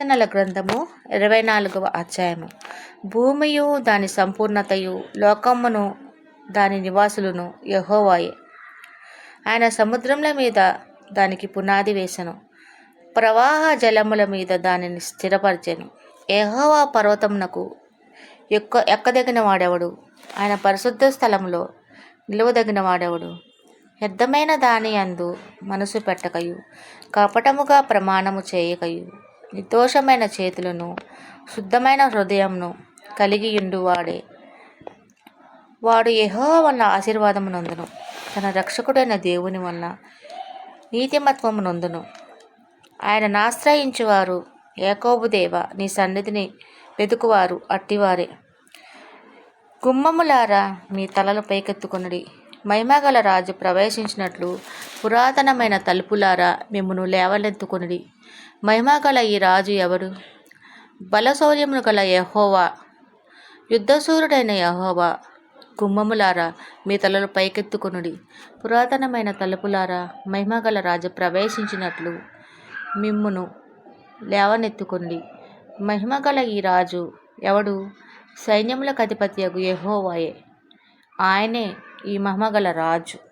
కీర్తనల గ్రంథము ఇరవై నాలుగవ అధ్యాయము. భూమియు దాని సంపూర్ణతయు లోకమును దాని నివాసులను యహోవాయే. ఆయన సముద్రముల మీద దానికి పునాది వేసను. ప్రవాహ జలముల మీద దానిని స్థిరపరిచెను. యహోవా పర్వతమునకు ఎక్క ఎక్కదగిన వాడెవడు ఆయన పరిశుద్ధ స్థలంలో నిలువదగిన వాడెవడు? వ్యర్థమైన దాని అందు మనసు పెట్టకయు. కపటముగా ప్రమాణము చేయకయు. నిర్దోషమైన చేతులను శుద్ధమైన హృదయంను కలిగి ఉండువాడే వాడు యహో వల్ల ఆశీర్వాదము నందును తన రక్షకుడైన దేవుని వల్ల నీతిమత్వము నందును. ఆయనను ఆశ్రయించువారు ఏకోబుదేవ నీ సన్నిధిని వెతుకువారు అట్టివారే. గుమ్మములారా మీ తలలు పైకెత్తుకొనుడి. మహిమగల రాజు ప్రవేశించినట్లు పురాతనమైన తలుపులారా మిమ్మును లేవలెత్తుకుని మహిమగల ఈ రాజు ఎవరు? బలశౌర్యమును గల యహోవా యుద్ధసూరుడైన యహోవా గుమ్మములారా మీ తలలు పైకెత్తుకునుడి. పురాతనమైన తలుపులారా మహిమగల రాజు ప్రవేశించినట్లు మిమ్మును లేవనెత్తుకొండి మహిమగల ఈ రాజు ఎవడు? సైన్యములకు అధిపతి యగు యెహోవాయే. ఆయనే ఈ మహిమగల రాజు.